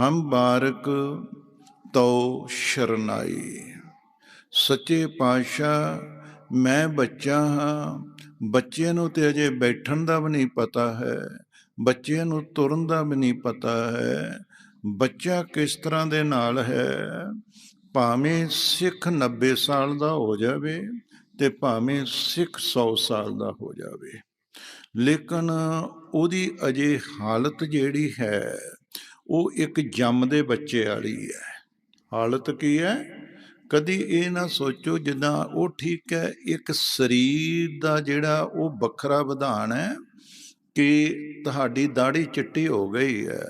ਹਮ ਬਾਰਕ ਤਉ ਸ਼ਰਨਾਈ। ਸੱਚੇ ਪਾਤਸ਼ਾਹ, ਮੈਂ ਬੱਚਾ ਹਾਂ। ਬੱਚੇ ਨੂੰ ਤੇ ਅਜੇ ਬੈਠਣ ਦਾ ਵੀ ਨਹੀਂ ਪਤਾ ਹੈ। ਬੱਚੇ ਨੂੰ ਤੁਰਨ ਦਾ ਵੀ ਨਹੀਂ ਪਤਾ ਹੈ। ਬੱਚਾ ਕਿਸ ਤਰ੍ਹਾਂ ਦੇ ਨਾਲ ਹੈ? ਭਾਵੇਂ ਸਿੱਖ 90 ਸਾਲ ਦਾ ਹੋ ਜਾਵੇ ਤੇ ਭਾਵੇਂ ਸਿੱਖ 100 ਸਾਲ ਦਾ ਹੋ ਜਾਵੇ। ਲੇਕਿਨ ਉਹਦੀ ਅਜੇ ਹਾਲਤ ਜਿਹੜੀ ਹੈ ਉਹ ਇੱਕ ਜੰਮਦੇ ਬੱਚੇ ਵਾਲੀ ਹੈ। ਹਾਲਤ ਕੀ ਹੈ? ਕਦੀ ਇਹ ਨਾ ਸੋਚੋ ਜਿੱਦਾਂ ਉਹ ਠੀਕ ਹੈ, ਇੱਕ ਸਰੀਰ ਦਾ ਜਿਹੜਾ ਉਹ ਵੱਖਰਾ ਵਿਧਾਨ ਹੈ ਕਿ ਤੁਹਾਡੀ ਦਾੜੀ ਚਿੱਟੀ ਹੋ ਗਈ ਹੈ।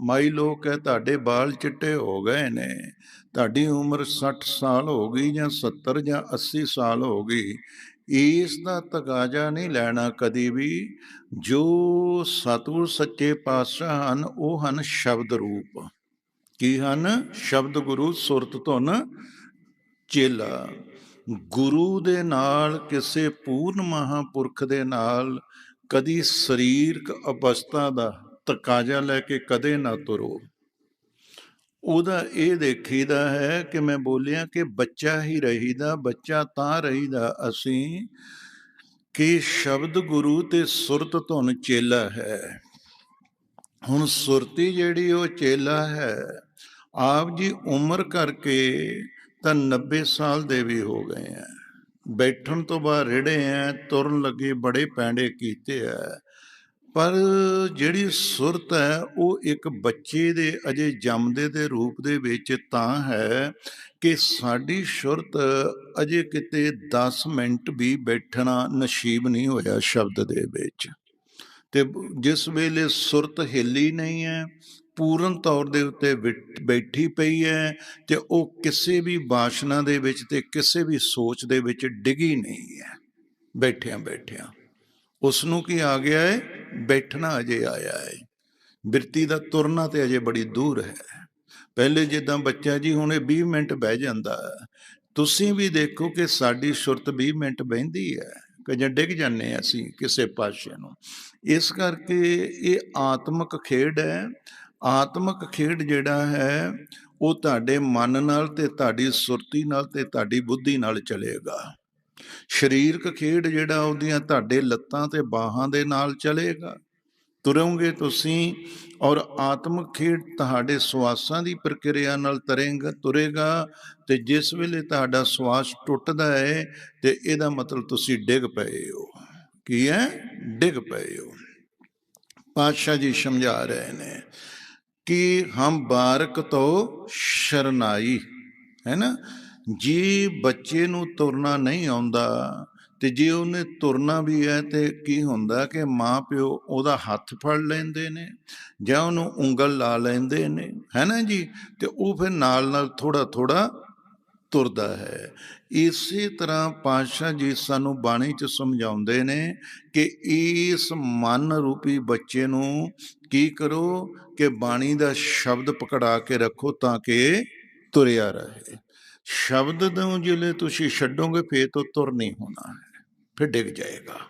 ਮਾਈ ਲੋਕ ਹੈ, ਤੁਹਾਡੇ ਵਾਲ ਚਿੱਟੇ ਹੋ ਗਏ ਨੇ। ਤੁਹਾਡੀ ਉਮਰ 60 ਸਾਲ ਹੋ ਗਈ ਜਾਂ 70 ਜਾਂ 80 ਸਾਲ ਹੋ ਗਈ। ਇਸ ਦਾ ਤਗਾਜਾ ਨਹੀਂ ਲੈਣਾ ਕਦੀ ਵੀ। ਜੋ ਸਤਿਗੁਰ ਸੱਚੇ ਪਾਤਸ਼ਾਹ ਹਨ, ਉਹ ਹਨ ਸ਼ਬਦ ਰੂਪ। ਕੀ ਹਨ? ਸ਼ਬਦ ਗੁਰੂ ਸੁਰਤ ਧੁਨ ਚੇਲਾ। ਗੁਰੂ ਦੇ ਨਾਲ ਕਿਸੇ ਪੂਰਨ ਮਹਾਪੁਰਖ ਦੇ ਨਾਲ ਕਦੀ ਸਰੀਰਕ ਅਵਸਥਾ ਦਾ ਤਕਾਜ਼ਾ ਲੈ ਕੇ ਕਦੇ ਨਾ ਤੁਰੋ। ਉਹਦਾ ਇਹ ਦੇਖੀਦਾ ਹੈ ਕਿ ਮੈਂ ਬੋਲਿਆ ਕਿ ਬੱਚਾ ਹੀ ਰਹੀਦਾ, ਬੱਚਾ ਤਾਂ ਰਹੀਦਾ। ਅਸੀਂ ਕਿ ਸ਼ਬਦ ਗੁਰੂ ਤੇ ਸੁਰਤ ਧੁਨ ਚੇਲਾ ਹੈ। ਹੁਣ ਸੁਰਤੀ ਜਿਹੜੀ ਉਹ ਚੇਲਾ ਹੈ, ਆਪ ਜੀ ਉਮਰ ਕਰਕੇ ਤਾਂ 90 ਸਾਲ ਦੇ ਵੀ ਹੋ ਗਏ ਆ। ਬੈਠਣ ਤੋਂ ਬਾਅਦ ਰੜੇ ਆ, ਤੁਰਨ ਲੱਗੇ ਬੜੇ ਪੈਂਡੇ ਕੀਤੇ ਆ। ਪਰ ਜਿਹੜੀ ਸੁਰਤ ਹੈ, ਉਹ ਇੱਕ ਬੱਚੇ ਦੇ, ਅਜੇ ਜੰਮਦੇ ਦੇ ਰੂਪ ਦੇ ਵਿੱਚ ਤਾਂ ਹੈ ਕਿ ਸਾਡੀ ਸੁਰਤ ਅਜੇ ਕਿਤੇ 10 ਮਿੰਟ ਵੀ ਬੈਠਣਾ ਨਸੀਬ ਨਹੀਂ ਹੋਇਆ ਸ਼ਬਦ ਦੇ ਵਿੱਚ। ਤੇ ਜਿਸ ਵੇਲੇ ਸੁਰਤ ਹਿੱਲੀ ਨਹੀਂ ਹੈ, ਪੂਰਨ ਤੌਰ ਦੇ ਉੱਤੇ ਵਿਟ- ਬੈਠੀ ਪਈ ਹੈ ਤੇ ਉਹ ਕਿਸੇ ਵੀ ਬਾਸ਼ਨਾ ਦੇ ਵਿੱਚ ਤੇ ਕਿਸੇ ਵੀ ਸੋਚ ਦੇ ਵਿੱਚ ਡਿੱਗੀ ਨਹੀਂ ਹੈ ਬੈਠਿਆਂ ਬੈਠਿਆਂ ਉਸ ਨੂੰ ਕੀ ਆ ਗਿਆ ਹੈ? ਬੈਠਣਾ ਅਜੇ ਆਇਆ ਹੈ ਬਿਰਤੀ ਦਾ ਤੁਰਨਾ ਤੇ ਅਜੇ ਬੜੀ ਦੂਰ ਹੈ। ਪਹਿਲੇ ਜਿੱਦਾਂ ਬੱਚਾ ਜੀ ਹੁਣ ਇਹ 20 ਮਿੰਟ ਬਹਿ ਜਾਂਦਾ, ਤੁਸੀਂ ਵੀ ਦੇਖੋ ਕਿ ਸਾਡੀ ਸੁਰਤ 20 ਮਿੰਟ ਬਹਿੰਦੀ ਹੈ ਕਿ ਜਾਂ ਡਿੱਗ ਜਾਂਦੇ ਹਾਂ ਅਸੀਂ ਕਿਸੇ ਪਾਸੇ ਨੂੰ। ਇਸ ਕਰਕੇ ਇਹ ਆਤਮਿਕ ਖੇਡ ਹੈ। ਆਤਮਿਕ ਖੇਡ ਜਿਹੜਾ ਹੈ, ਉਹ ਤੁਹਾਡੇ ਮਨ ਨਾਲ ਤੇ ਤੁਹਾਡੀ ਸੁਰਤੀ ਨਾਲ ਤੇ ਤੁਹਾਡੀ ਬੁੱਧੀ ਨਾਲ ਚਲੇਗਾ। ਸਰੀਰਕ ਖੇਡ ਜਿਹੜਾ ਉਹਦੀਆਂ ਤੁਹਾਡੇ ਲੱਤਾਂ ਤੇ ਬਾਹਾਂ ਦੇ ਨਾਲ ਚਲੇਗਾ। ਤੁਰੋਗੇ ਤੁਸੀਂ ਔਰ ਆਤਮਿਕ ਖੇਡ ਤੁਹਾਡੇ ਸਵਾਸਾਂ ਦੀ ਪ੍ਰਕਿਰਿਆ ਨਾਲ ਤਰੇਗਾ, ਤੁਰੇਗਾ ਤੇ ਜਿਸ ਵੇਲੇ ਤੁਹਾਡਾ ਸਵਾਸ ਟੁੱਟਦਾ ਹੈ ਤੇ ਇਹਦਾ ਮਤਲਬ ਤੁਸੀਂ ਡਿੱਗ ਪਏ ਹੋ। ਕੀ ਹੈ? ਡਿੱਗ ਪਏ ਹੋ। ਪਾਤਸ਼ਾਹ ਜੀ ਸਮਝਾ ਰਹੇ ਨੇ ਕਿ ਹਮ ਬਾਰਕ ਤੋਂ ਸ਼ਰਨਾਈ, ਹੈ ਨਾ? ਜੇ ਬੱਚੇ ਨੂੰ ਤੁਰਨਾ ਨਹੀਂ ਆਉਂਦਾ ਤੇ ਜੇ ਉਹਨੇ ਤੁਰਨਾ ਵੀ ਹੈ ਤੇ ਕੀ ਹੁੰਦਾ ਕਿ ਮਾਂ ਪਿਓ ਉਹਦਾ ਹੱਥ ਫੜ ਲੈਂਦੇ ਨੇ ਜਾਂ ਉਹਨੂੰ ਉਂਗਲ ਲਾ ਲੈਂਦੇ ਨੇ, ਹੈ ਨਾ ਜੀ? ਤੇ ਉਹ ਫਿਰ ਨਾਲ ਨਾਲ ਥੋੜਾ ਥੋੜਾ ਤੁਰਦਾ ਹੈ। ਇਸੇ ਤਰ੍ਹਾਂ ਪਾਤਸ਼ਾਹ ਜੀ ਸਾਨੂੰ ਬਾਣੀ ਚ ਸਮਝਾਉਂਦੇ ਨੇ ਕਿ ਇਸ ਮਨ ਰੂਪੀ ਬੱਚੇ ਨੂੰ ਕੀ ਕਰੋ ਕਿ ਬਾਣੀ ਦਾ ਸ਼ਬਦ ਪਕੜਾ ਕੇ ਰੱਖੋ ਤਾਂ ਕਿ ਤੁਰਿਆ ਰਹੇ। ਸ਼ਬਦ ਨੂੰ ਜਿਲੇ ਤੁਸੀਂ ਛੱਡੋਗੇ ਫੇਰ ਤੋਂ ਤੁਰ ਨਹੀਂ ਹੋਣਾ। ਹੈ ਫਿਰ ਡਿੱਗ ਜਾਏਗਾ।